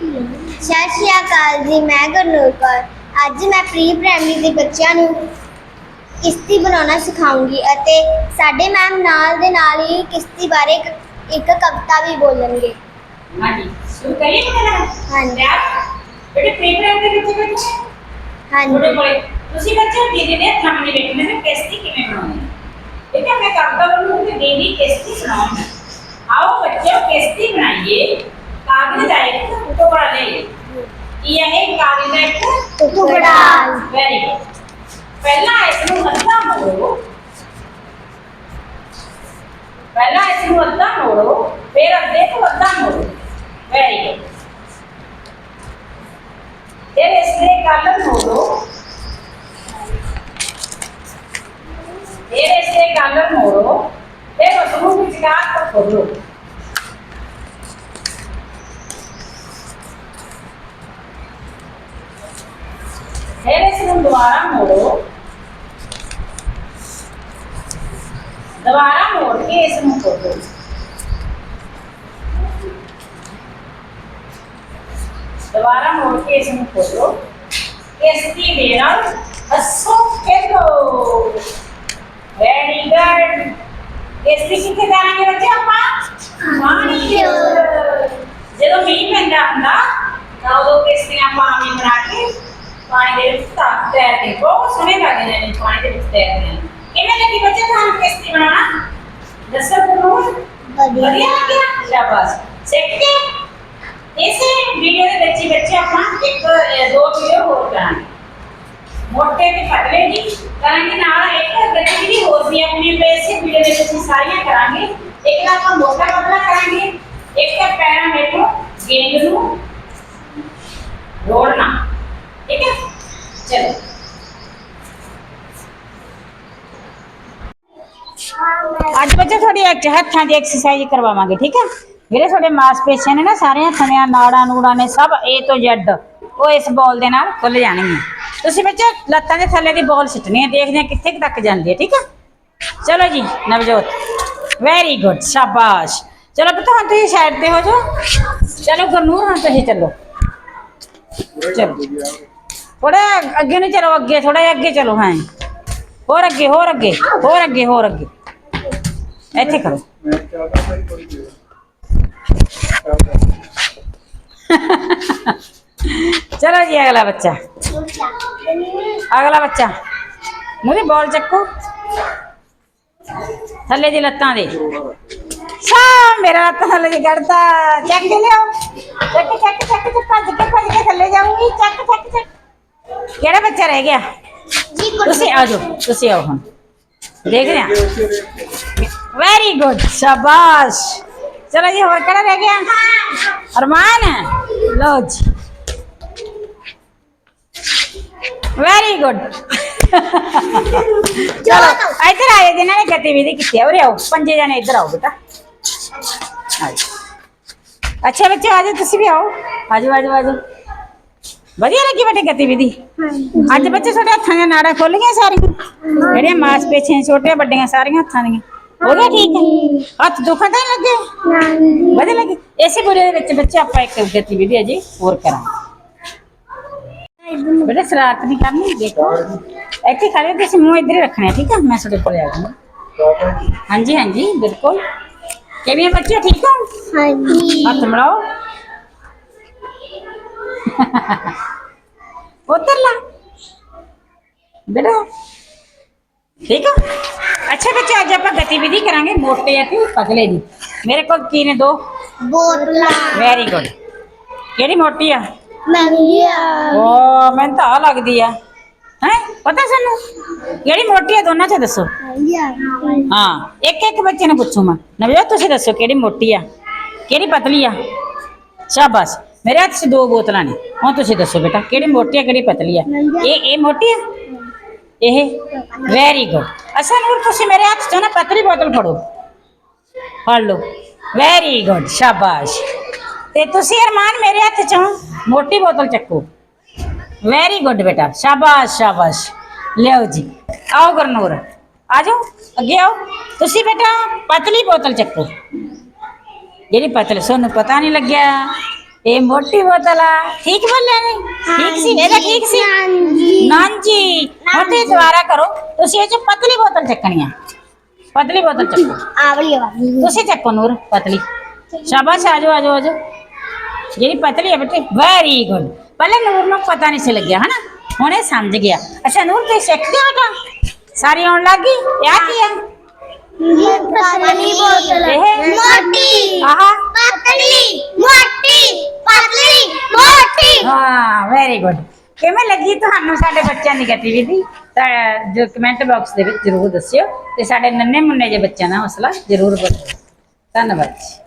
ਸਤਿ ਸ਼੍ਰੀ ਅਕਾਲ ਜੀ ਮੈਂ ਗੁਰਨੂਰ ਕੌਰ। ਅੱਜ ਮੈਂ ਪ੍ਰੀ ਪ੍ਰਾਇਮਰੀ ਦੇ ਬੱਚਿਆਂ ਨੂੰ ਕਿਸ਼ਤੀ ਬਣਾਉਣਾ ਸਿਖਾਉਂਗੀ ਅਤੇ ਸਾਡੇ ਮੈਮ ਨਾਲ ਦੇ ਨਾਲ ਹੀ ਕਿਸ਼ਤੀ ਬਾਰੇ ਇੱਕ ਕਵਿਤਾ ਵੀ ਬੋਲਣਗੇ। ਹਾਂਜੀ ਸ਼ੁਰੂ ਕਰੀਏ ਕਿਹੜਾ ਹਾਂਜੀ। ਬੇਟੇ ਪੇਪਰ ਦੇ ਵਿੱਚ ਬੈਠੇ ਤੁਹਾਡੇ ਹਾਂਜੀ। ਕੋਲੇ। ਤੁਸੀਂ ਬੱਚੇ ਦੀਦੀ ਨੇ ਸਾਹਮਣੇ ਵੇਖਣਾ ਹੈ ਕਿਸ਼ਤੀ ਕਿਵੇਂ ਬਣਾਉਣੀ ਠੀਕ ਹੈ ਮੈਂ ਕਰਦਾ ਬਣੂ ਕਿ ਦੀਦੀ ਕਿਸ਼ਤੀ ਬਣਾਉਣੀ ਆਓ ਬੱਚੋ ਕਿਸ਼ਤੀ ਬਣਾਈਏ। काबिल जाएगा टुकड़ा ले ये है काबिल जाएगा टुकड़ा वेरी गुड पहला इसमें अंदा मोड़ो पहला इसमें अंदा मोड़ो फिर अब देखो अंदा मोड़ो वेरी गुड फिर इसमें कालम मोड़ो फिर इसमें कालम मोड़ो फिर उसको पिचकार द्वारा मोड़ो। दोबारा मोड़ के इस मुख को मोड़ के इस मुख को दो इसकी बेरल वेरी गुड इसकी कितने करेंगे बच्चे अपन वाणी जो मीन बन रहा ना वो किसने आप आमी बना के ਪੈਂਦਾ ਹੁੰਦਾ ਤਾਂ ਉਦੋਂ ਕਿਸ਼ਤੀਆਂ ਪਾਣੀ ਬਣਾ ਕੇ ਪਾਣੀ ਦੇ ਵਿੱਚ ਤਾਂ ਤੈਰਦੇ ਬਹੁਤ ਸੋਹਣੇ ਲੱਗਦੇ ਨੇ ਪਾਣੀ ਦੇ ਵਿੱਚ ਤੈਰਦੇ ਨੇ ਕਿਵੇਂ ਲੱਗੀ ਬੱਚੇ ਤੁਹਾਨੂੰ ਕਿਸ਼ਤੀ ਬਣਾਉਣਾ ਦੱਸੋ ਤੁਹਾਨੂੰ ਵਧੀਆ ਵਧੀਆ ਲੱਗਿਆ ਸ਼ਾਬਾਸ਼ ਸਿੱਖ ਕੇ ਇਸੇ ਵੀਡੀਓ ਦੇ ਵਿੱਚ ਹੀ ਬੱਚੇ ਆਪਾਂ ਇੱਕ ਅਹ, ਦੋ ਵੀਡੀਓ ਹੋਰ ਕਰਾਂਗੇ ਮੋਟੇ ਤੇ ਪਤਲੇ ਦੀ ਕਰਾਂਗੇ ਨਾਲ ਇੱਕ ਗਤੀਵਿਧੀ ਹੋਰ ਵੀ ਆਪਣੀ ਬੇਸਿਕ ਵੀਡੀਓ ਦੇ ਵਿੱਚ ਅਸੀਂ ਸਾਰੀਆਂ ਕਰਾਂਗੇ ਇੱਕ ਤਾਂ ਆਪਾਂ ਮੋਟਾ ਪਤਲਾ ਕਰਾਂਗੇ ਅੱਜ ਬੱਚੇ ਤੁਹਾਡੀ ਇੱਕ ਹੱਥਾਂ ਦੀ ਐਕਸਰਸਾਈਜ਼ ਕਰਵਾਵਾਂਗੇ, ਠੀਕ ਹੈ? ਜਿਹੜੇ ਤੁਹਾਡੇ ਮਾਸਪੇਸ਼ੀਆਂ ਨੇ ਨਾ ਸਾਰੇ ਹੱਥਾਂ ਨਾੜਾਂ ਨੂੜਾਂ ਨੇ ਸਭ A ਤੋਂ Z, ਉਹ ਇਸ ਬਾਲ ਦੇ ਨਾਲ ਖੁੱਲ ਜਾਣਗੀਆਂ। ਤੁਸੀਂ ਬੱਚੇ ਲੱਤਾਂ ਦੇ ਥੱਲੇ ਦੀ ਬਾਲ ਸਿੱਟਣੀ ਹੈ, ਦੇਖਦੇ ਹਾਂ ਕਿੱਥੇ ਤੱਕ ਜਾਂਦੀ ਹੈ, ਠੀਕ ਹੈ? ਚਲੋ ਜੀ, ਨਵਜੋਤ। ਵੈਰੀ ਗੁੱਡ ਸ਼ਾਬਾਸ਼। ਚਲੋ ਪੁੱਤ, ਹੁਣ ਤੁਸੀਂ ਸਾਈਡ ਤੇ ਹੋ ਜਾਓ। ਚਲੋ, ਗੁਰਨੂਰ, ਹੁਣ ਤੁਸੀਂ ਚੱਲੋ। ਚਲੋ। ਥੋੜਾ ਅੱਗੇ ਨੂੰ ਚਲੋ, ਅੱਗੇ ਥੋੜਾ ਜਿਹਾ ਅੱਗੇ ਚਲੋ, ਹਾਂ। ਹੋਰ ਅੱਗੇ ਹੋਰ ਅੱਗੇ ਹੋਰ ਅੱਗੇ ਹੋਰ ਅੱਗੇ। ਇੱਥੇ ਕਰੋ ਚਲੋ ਜੀ ਅਗਲਾ ਬੱਚਾ ਅਗਲਾ ਬੱਚਾ ਮੂਰੀ ਬਾਲ ਚੱਕੋ ਥੱਲੇ ਦੀ ਲੱਤਾਂ ਦੇ ਸਾ ਮੇਰਾ ਲੱਤ ਥੱਲੇ ਦੀ ਕੱਢਤਾ ਚੱਕ ਕੇ ਲਿਆਓ ਚੱਕ ਚੱਕ ਚੱਕ ਚੱਕ ਭੱਜ ਕੇ ਭੱਜ ਕੇ ਥੱਲੇ ਜਾਊਂਗੀ ਚੱਕ ਚੱਕ ਚੱਕ ਕਿਹੜਾ ਬੱਚਾ ਰਹਿ ਗਿਆ ਜੀ ਤੁਸੀਂ ਆ ਜਾਓ ਤੁਸੀਂ ਆਓ ਹੁਣ ਦੇਖਦੇ ਹਾਂ ਵੈਰੀ ਗੁੱਡ ਸ਼ਾਬਾਸ਼ ਚਲੋ ਜੀ ਹੋਰ ਕਿਹੜਾ ਰਹਿ ਗਿਆ ਅਰਮਾਨ ਲਓ ਜੀ ਵੈਰੀ ਗੁੱਡ ਚਲੋ ਇੱਧਰ ਆਏ ਜਿਨ੍ਹਾਂ ਨੇ ਗਤੀਵਿਧੀ ਕੀਤੀ ਹੈ ਉਰੇ ਆਓ ਪੰਜੇ ਜਣੇ ਇੱਧਰ ਆਓ ਬੇਟਾ ਆਓ। ਅੱਛਾ ਬੱਚੇ ਆ ਜਾਓ ਤੁਸੀਂ ਵੀ ਆਓ ਆਜੋ ਆਜੋ ਆਜੋ ਵਧੀਆ ਲੱਗੀ ਬੇਟੇ ਗਤੀਵਿਧੀ ਅੱਜ ਬੱਚੇ ਤੁਹਾਡੇ ਹੱਥਾਂ ਦੀਆਂ ਨਾੜਾਂ ਖੁੱਲ ਗਈਆਂ ਸਾਰੀਆਂ ਜਿਹੜੀਆਂ ਮਾਸਪੇਸ਼ੀਆਂ ਛੋਟੀਆਂ ਵੱਡੀਆਂ ਸਾਰੀਆਂ ਹੱਥਾਂ ਦੀਆਂ ਹੋ ਗਿਆ ਠੀਕ ਹੈ ਹੱਥ ਦੁਖਣ ਤਾਂ ਨਹੀਂ ਲੱਗੇ ਵਧੀਆ ਲੱਗੀ ਇਸੇ ਬੁਰੇ ਦੇ ਵਿੱਚ ਬੱਚੇ ਆਪਾਂ ਇੱਕ ਗਤੀਵਿਧੀ ਅਜੇ ਹੋਰ ਕਰਾਂਗੇ ਬੇਟਾ ਸ਼ਰਾਰਤ ਨਹੀਂ ਕਰਨੀ ਦੇਖੋ ਇੱਥੇ ਖੜੇ ਹੋ, ਤੁਸੀਂ ਮੂੰਹ ਇੱਧਰ ਹੀ ਰੱਖਣਾ ਹੈ, ਠੀਕ ਹੈ ਮੈਂ ਤੁਹਾਡੇ ਕੋਲ ਆ ਜਾਵਾਂਗੀ ਹਾਂਜੀ ਹਾਂਜੀ ਬਿਲਕੁਲ ਕਿਵੇਂ ਹੋ ਬੱਚੇ ਠੀਕ ਹੋ ਹਾਂਜੀ ਹੱਥ ਮਿਲਾਓ ਉੱਧਰ ਲਾ ਬੇਟਾ ਠੀਕ ਹੋ ਅੱਛਾ ਬੱਚੇ ਅੱਜ ਆਪਾਂ ਗਤੀਵਿਧੀ ਕਰਾਂਗੇ ਮੋਟੇ ਅਤੇ ਪਤਲੇ ਦੀ ਮੇਰੇ ਕੋਲ ਕੀ ਨੇ ਦੋ ਬੋਤਲਾਂ ਵੈਰੀ ਗੁੱਡ ਕਿਹੜੀ ਮੋਟੀ ਆ ਮਹਿੰਗੀਆਂ ਓ ਮੈਨੂੰ ਤਾਂ ਆਹ ਲੱਗਦੀ ਆ ਹੈ ਪਤਾ ਸਾਨੂੰ ਕਿਹੜੀ ਮੋਟੀ ਆ ਦੋਨਾਂ ਚ ਦੱਸੋ ਹਾਂ ਇੱਕ ਇੱਕ ਬੱਚੇ ਨੂੰ ਪੁੱਛੂ ਮੈਂ ਨਵਜੋਤ ਤੁਸੀਂ ਦੱਸੋ ਕਿਹੜੀ ਮੋਟੀ ਆ ਕਿਹੜੀ ਪਤਲੀ ਆ ਸ਼ਾਬਾਸ਼ ਮੇਰੇ ਹੱਥ 'ਚ ਦੋ ਬੋਤਲਾਂ ਨੇ ਹੁਣ ਤੁਸੀਂ ਦੱਸੋ ਬੇਟਾ ਕਿਹੜੀ ਮੋਟੀ ਆ ਕਿਹੜੀ ਪਤਲੀ ਆ ਇਹ ਇਹ ਮੋਟੀ ਆ ਇਹ ਵੈਰੀ ਗੁੱਡ ਅਸਾਂ ਨੂਰ ਤੁਸੀਂ ਮੇਰੇ ਹੱਥ 'ਚੋਂ ਨਾ ਪਤਲੀ ਬੋਤਲ ਫੜੋ ਫੜ ਲਓ ਵੈਰੀ ਗੁੱਡ ਸ਼ਾਬਾਸ਼ ਤੇ ਤੁਸੀਂ ਅਰਮਾਨ ਮੇਰੇ ਹੱਥ 'ਚੋਂ ਮੋਟੀ ਬੋਤਲ ਚੱਕੋ ਵੈਰੀ ਗੁੱਡ ਬੇਟਾ ਸ਼ਾਬਾਸ਼ ਸ਼ਾਬਾਸ਼ ਲਿਓ ਜੀ ਆਓ ਗੁਰਨੂਰ ਆ ਜਾਓ ਅੱਗੇ ਆਓ ਤੁਸੀਂ ਬੇਟਾ ਪਤਲੀ ਬੋਤਲ ਚੱਕੋ ਜਿਹੜੀ ਪਤਲੀ ਤੁਹਾਨੂੰ ਪਤਾ ਨਹੀਂ ਲੱਗਿਆ ਇਹ ਮੋਟੀ ਬੋਤਲ ਆ ਠੀਕ ਬੋਲਿਆ ਨਹੀਂ ਠੀਕ ਸੀ ਇਹਦਾ ਠੀਕ ਸੀ ਹਾਂਜੀ ਨਾਂਜੀ ਹੁਣ ਤੁਸੀਂ ਦੁਬਾਰਾ ਕਰੋ ਤੁਸੀਂ ਇਹ ਚ ਪਤਲੀ ਬੋਤਲ ਚੱਕਣੀ ਆ ਪਤਲੀ ਬੋਤਲ ਚੱਕੋ ਆਵਲੀ ਵਾਲੀ ਤੁਸੀਂ ਚੱਕੋ ਨੂਰ ਪਤਲੀ ਸ਼ਾਬਾਸ਼ ਆਜੋ ਆਜੋ ਆਜੋ ਜਿਹੜੀ ਪਤਲੀ ਹੈ ਬੇਟੇ ਵੈਰੀ ਗੁੱਡ ਪਹਿਲੇ ਨੂਰ ਨੂੰ ਪਤਾ ਨਹੀਂ ਸੀ ਲੱਗਿਆ ਹਨਾ ਹੁਣ ਇਹ ਸਮਝ ਗਿਆ ਅੱਛਾ ਨੂਰ ਤੇ ਸਿੱਖ ਗਿਆ ਹਟਾ ਸਾਰੀ ਆਉਣ ਲੱਗ ਗਈ ਇਹ ਕੀ ਹੈ ਪਤਲੀ ਬੋਤਲ ਇਹ ਮੋਟੀ ਆਹਾ ਪਤਲੀ ਮੋਟੀ ਪਤਲੀ, ਮੋਟੀ। ਹਾਂ ਵੈਰੀ ਗੁੱਡ ਕਿਵੇਂ ਲੱਗੀ ਤੁਹਾਨੂੰ ਸਾਡੇ ਬੱਚਿਆਂ ਦੀ ਗਤੀਵਿਧੀ? ਤਾਂ ਜੋ ਕਮੈਂਟ ਬਾਕਸ ਦੇ ਵਿੱਚ ਜ਼ਰੂਰ ਦੱਸਿਓ ਤੇ ਸਾਡੇ ਨੰਨੇ ਮੁੰਨੇ ਜੇ ਬੱਚਿਆਂ ਦਾ ਹੌਸਲਾ ਜ਼ਰੂਰ ਵਧਾਓ ਧੰਨਵਾਦ ਜੀ।